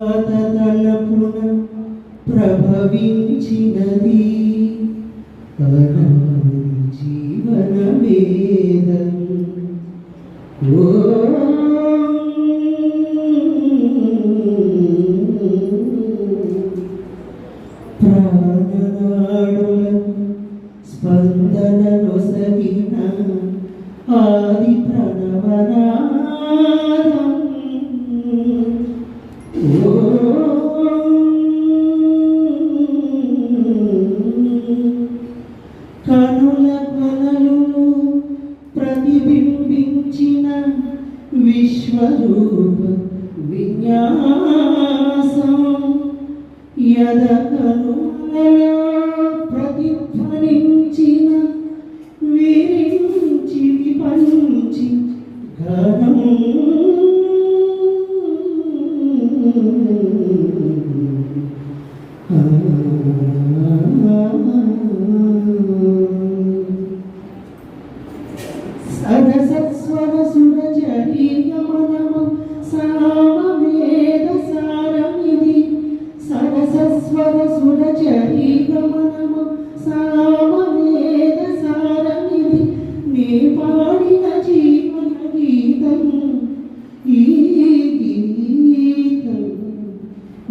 తలపున ప్రభవించినది. అనాది జీవన వేదం ప్రాణనాడులకు స్పందన నొసగిన ఆ ప్రతిబింబించిన విశ్వరూప విన్యాసం. యదను ప్రతిధ్వనించిన విరించి విపంచి ఘనం సరసస్వర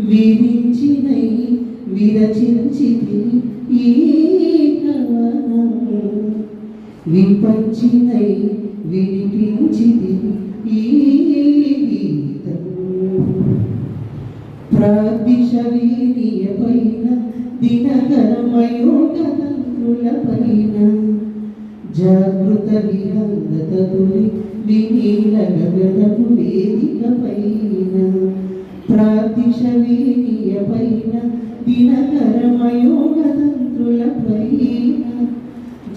విరించినై విరచించితి విపంచినై వినిపించితి ప్రాదిశ వీరియ పైన దినకరమయోగతములపైన తంత్రుల జాగృత విహంగత తులి వినీల గగనపు వేదిక పైన ప్రాదిశ వీరియ పైన దినకరమయోగ పైన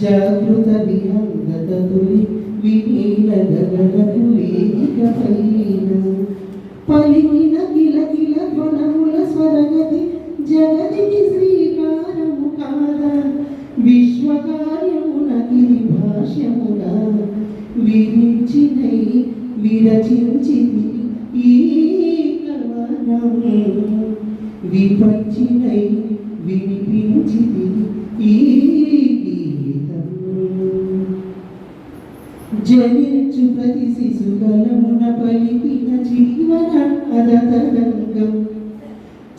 జాగృత విహంగత తులి వినీల గగనపు వేదిక పైన పలికిన కిల కిల ధ్వనముల స్వరగతి జగతికి విశ్వకార్యమున గిరి భాష్యమున విరించినై విరచించింది ఈ కవనం విపంచినై వినిపించింది ఈ జనించు ప్రతి శిశుగలమున పలికిన జీవన అదతరంగం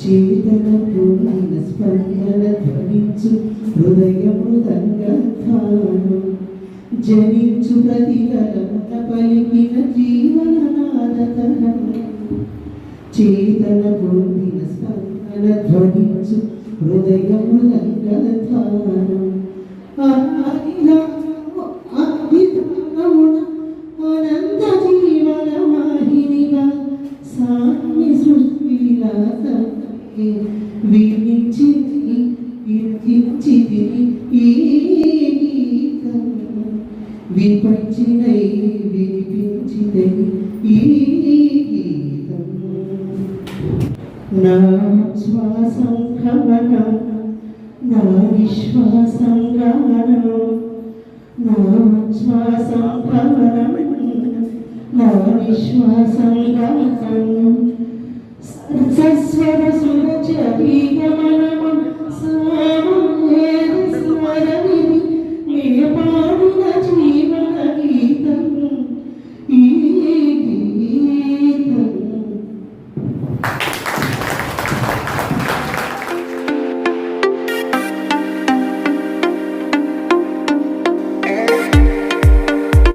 చేతన పూర్ణ స్పందన ధ్వనించు హృదయ మృదంగం జనించు ప్రతి పలికిన జీవన నాదతరంగం చేతన స్పందన ధ్వనించు హృదయ మృదంగం వినించి వినించి ఈ గీతం విపంచినై వినిపించినై ఈ గీతం నా శ్వాసం గమనం నా విశ్వాసం గమనం నా శ్వాసం నా విశ్వాసం గమనం సస్వర